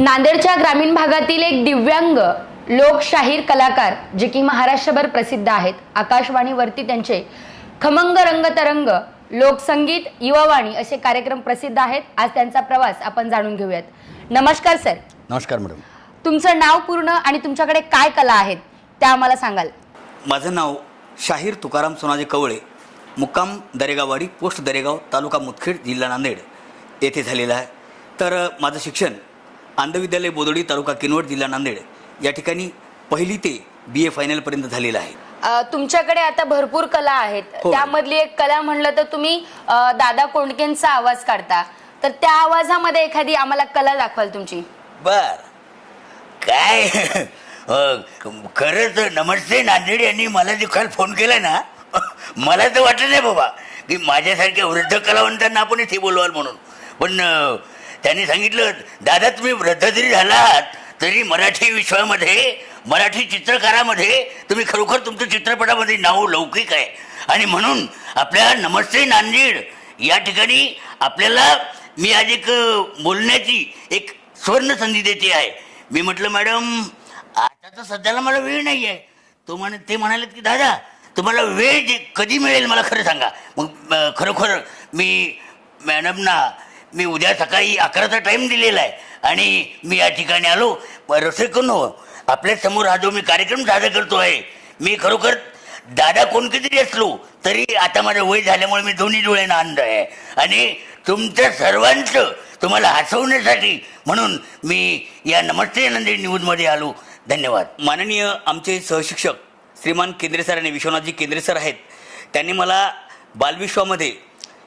नांदेडच्या ग्रामीण भागातील एक दिव्यांग लोकशाहीर कलाकार जे की महाराष्ट्रभर प्रसिद्ध आहेत. आकाशवाणीवरती त्यांचे खमंग रंग तरंग लोकसंगीत युवावाणी असे कार्यक्रम प्रसिद्ध आहेत. आज त्यांचा प्रवास आपण जाणून घेऊयात. नमस्कार सर. नमस्कार मॅडम. तुमचं नाव पूर्ण आणि तुमच्याकडे काय कला आहेत त्या आम्हाला सांगाल. माझं नाव शाहीर तुकाराम सोनाजी कवळे मुक्काम दरेगाववाडी पोस्ट दरेगाव तालुका मुदखेड जिल्हा नांदेड येथे झालेलं आहे. तर माझं शिक्षण आंधविद्यालय बोदोडी तालुका किनवट जिल्हा नांदेड. या ठिकाणी पहिली ते बी ए फायनलपर्यंत झालेलं आहे. अ, तुमच्याकडे आता भरपूर कला आहेत. हो. त्यामधली एक कला म्हणलं तर तुम्ही अ, दादा कोंडकेंचा आवाज काढता. तर त्या आवाजामध्ये एखादी आम्हाला कला दाखवाल तुमची. बर. काय? अ, खरंच नमस्ते नांदेड यांनी मला जे काल फोन केला ना मला तर वाटलं नाही बाबा की माझ्यासारख्या वृद्ध कलावंतांना आपण इथे बोलवाल म्हणून. पण अ, त्यांनी सांगितलं दादा तुम्ही वृद्ध जरी झालात तरी मराठी विश्वामध्ये मराठी चित्रकारामध्ये तुम्ही खरोखर तुमचं चित्रपटामध्ये नाव लौकिक आहे. आणि म्हणून आपल्या नमस्ते नांदेड या ठिकाणी आपल्याला मी आज एक बोलण्याची एक स्वर्ण संधी देते आहे. मी म्हटलं मॅडम आता तर सध्याला मला वेळ नाही आहे. तो म्हण ते म्हणाले की दादा तुम्हाला वेळ जे कधी मिळेल मला खरं सांगा. मग खरोखर मी मॅडमना मी उद्या सकाळी अकराचा टाईम दिलेला आहे. आणि मी या ठिकाणी आलो. रसोई करून हो? आपल्यासमोर हा जो मी कार्यक्रम साजरा करतो आहे मी खरोखर दादा कोण किती असलो तरी आता माझं वय झाल्यामुळे मी दोन्ही डोळ्यांना अंध आहे. आणि तुमच्या सर्वांचं तुम्हाला हसवण्यासाठी म्हणून मी या नमस्ते आनंदी न्यूजमध्ये आलो. धन्यवाद. माननीय आमचे सहशिक्षक श्रीमान केंद्रे सर आणि विश्वनाथजी केंद्रे सर आहेत त्यांनी मला बालविश्वामध्ये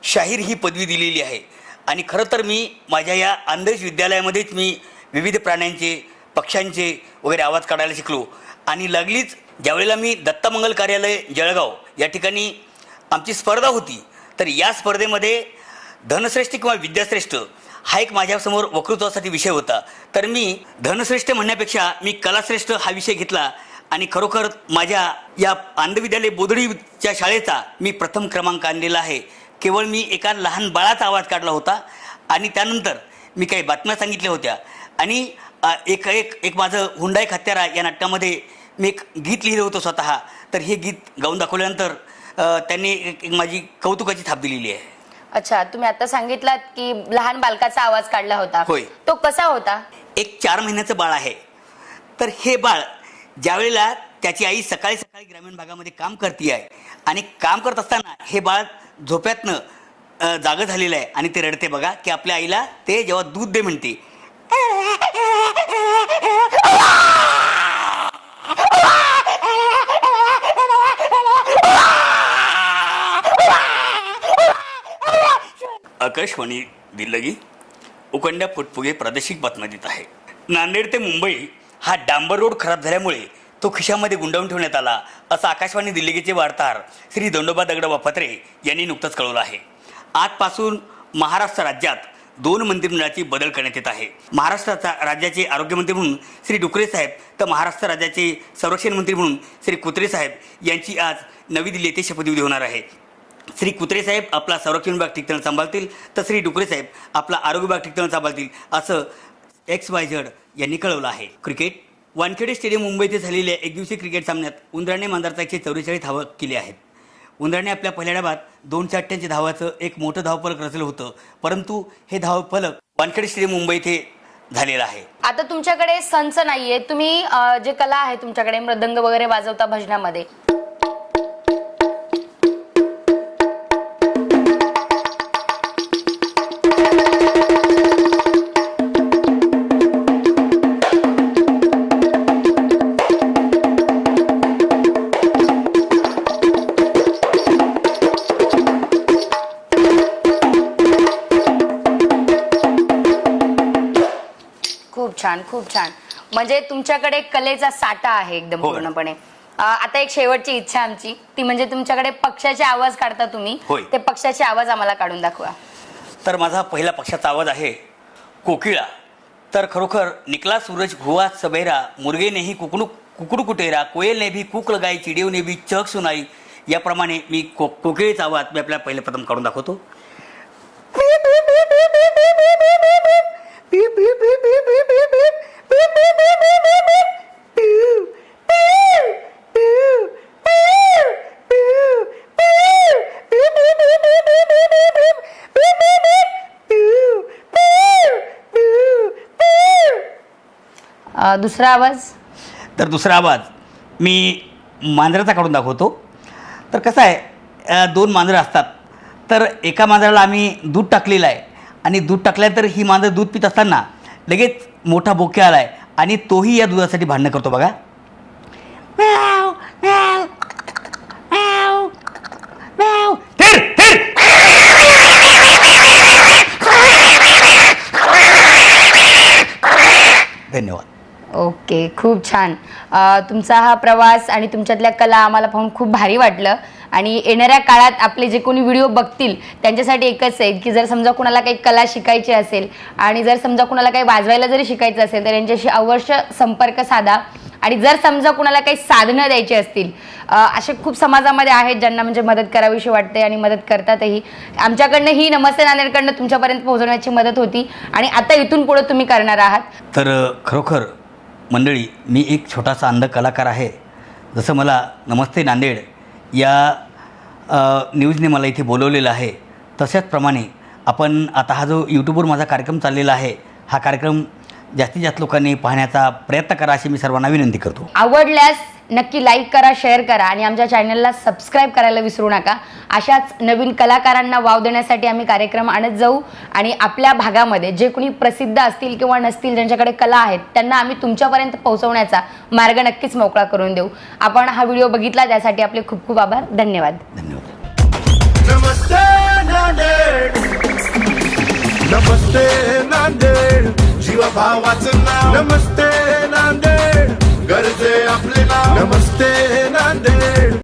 शाहीर ही पदवी दिलेली आहे. आणि खरं तर मी माझ्या या अंधेश विद्यालयामध्येच मी विविध प्राण्यांचे पक्ष्यांचे वगैरे आवाज काढायला शिकलो. आणि लागलीच ज्यावेळेला मी दत्तमंगल कार्यालय जळगाव या ठिकाणी आमची स्पर्धा होती तर या स्पर्धेमध्ये धनश्रेष्ठ किंवा विद्याश्रेष्ठ हा एक माझ्यासमोर वक्तृत्वासाठी विषय होता. तर मी धनश्रेष्ठ म्हणण्यापेक्षा मी कलाश्रेष्ठ हा विषय घेतला आणि खरोखर माझ्या या आंधविद्यालय बोधडीच्या शाळेचा मी प्रथम क्रमांक आणलेला आहे. केवळ मी एका लहान बाळाचा आवाज काढला होता आणि त्यानंतर मी काही बातम्या सांगितल्या होत्या. आणि एक एक एक माझं हुंडाई खत्यारा या नाटकामध्ये मी एक गीत लिहिलं होतं स्वतः. तर हे गीत गाऊन दाखवल्यानंतर त्यांनी एक एक माझी कौतुकाची थाप दिलेली आहे. अच्छा तुम्ही आता सांगितलात की लहान बालकाचा आवाज काढला होता. होय. तो कसा होता? एक चार महिन्याचं बाळ आहे. तर हे बाळ ज्यावेळेला त्याची आई सकाळी सकाळी ग्रामीण भागामध्ये काम करते आहे आणि काम करत असताना हे बाळ झोप्यातनं जागं झालेलं आहे आणि ते रडते बघा की आपल्या आईला ते जेव्हा दूध दे म्हणते. आकाशवाणी दिल्लगी उकंड्या फुटफुगे प्रादेशिक बातम्या देत आहे. नांदेड ते मुंबई हा डांबर रोड खराब झाल्यामुळे तो खिशामध्ये गुंडाळून ठेवण्यात आला असं आकाशवाणी दिल्लीचे वार्ताहर श्री दंडोबा दगडोबा पत्रे यांनी नुकतंच कळवलं आहे. आजपासून महाराष्ट्र राज्यात दोन मंत्रिमंडळाची बदल करण्यात येत आहे. महाराष्ट्राचा राज्याचे आरोग्यमंत्री म्हणून श्री डुकरे साहेब तर महाराष्ट्र राज्याचे संरक्षण मंत्री म्हणून श्री कुत्रे साहेब यांची आज नवी दिल्ली येथे शपथविधी होणार आहे. श्री कुत्रे साहेब आपला संरक्षण विभाग ठिकाण सांभाळतील तर श्री डुकरे साहेब आपला आरोग्य विभाग ठिकाण सांभाळतील असं एक्स वाय झड यांनी कळवलं आहे. क्रिकेट वानखेडे स्टेडियम मुंबई येथे झालेल्या एकदिवसीय क्रिकेट सामन्यात उंदराणे मांजरचा एकशे चौवेचाळीस धावा केली आहेत. उंदराणे आपल्या पहिल्या डाबात दोनशे अठ्ठ्याऐंशी धावाचं एक मोठं धावफलक रचलं होतं. परंतु हे धावफलक वानखेडे स्टेडियम मुंबई येथे झालेलं आहे. आता तुमच्याकडे संच नाहीये. तुम्ही जे कला आहे तुमच्याकडे मृदंग वगैरे वाजवता भजनामध्ये. छान खूप छान म्हणजे तुमच्याकडे कलेचा साठा आहे एकदम होय. पूर्णपणे अ, आता एक शेवटची इच्छा आमची ती म्हणजे तुमच्याकडे पक्षाचे आवाज काढता तुम्ही होय. ते पक्षाचे आवाज आम्हाला काढून दाखवा तर माझा पहिला पक्षाचा आवाज आहे कोकिळा तर खरोखर निकला सूरज हुआ सबेरा मुर्गे नेही कुकडू कुकडू कुटेरा कोयल ने भी कुक लगाई चिडियो ने भी चक सुनाई याप्रमाणे मी को कोकिळेचा आवाज मी आपल्याला पहिले प्रथम काढून दाखवतो दुसरा आवाज? तर दुसरा आवाज मी मांजराचा काढून दाखवतो. तर कसं आहे दोन मांजरं असतात. तर एका मांजराला आम्ही दूध टाकलेलं आहे आणि दूध टाकल्यानंतर तर ही मांजर दूध पित असताना लगेच मोठा बोक्या आला आहे. आणि तोही या दुधासाठी भांडणं करतो बघा. ओके खूप छान. तुमचा हा प्रवास आणि तुमच्यातल्या कला आम्हाला पाहून खूप भारी वाटलं. आणि येणाऱ्या काळात आपले जे कोणी व्हिडिओ बघतील त्यांच्यासाठी एकच आहे की जर समजा कुणाला काही कला शिकायची असेल आणि जर समजा कुणाला काही वाजवायला जरी शिकायचं असेल तर यांच्याशी अवश्य संपर्क साधा. आणि जर समजा कुणाला काही साधनं द्यायची असतील असे खूप समाजामध्ये आहेत ज्यांना म्हणजे मदत करावीशी वाटते आणि मदत करतातही. आमच्याकडनं ही नमस्ते नांदेडकडनं तुमच्यापर्यंत पोहोचवण्याची मदत होती आणि आता इथून पुढे तुम्ही करणार आहात. तर खरोखर मंडळी मी एक छोटासा अंध कलाकार आहे. जसं मला नमस्ते नांदेड या न्यूजने मला इथे बोलवलेलं आहे. तशाचप्रमाणे आपण आता हा जो यूट्यूबवर माझा कार्यक्रम चाललेला आहे हा कार्यक्रम जास्तीत जास्त लोकांनी पाहण्याचा प्रयत्न करा अशी मी सर्वांना विनंती करतो. आवडल्यास नक्की लाईक करा शेअर करा आणि आमच्या चॅनलला सबस्क्राईब करायला विसरू नका. अशाच नवीन कलाकारांना वाव देण्यासाठी आम्ही कार्यक्रम आणत जाऊ आणि आपल्या भागामध्ये जे कोणी प्रसिद्ध असतील किंवा नसतील ज्यांच्याकडे कला आहेत त्यांना आम्ही तुमच्यापर्यंत पोहोचवण्याचा मार्ग नक्कीच मोकळा करून देऊ. आपण हा व्हिडिओ बघितला त्यासाठी आपले खूप खूप आभार. धन्यवाद. धन्यवाद. नमस्ते नांदेड. जीवा भावाच नाव. नमस्ते नांदेड. गरजे आपले नाव. नमस्ते नांदेड.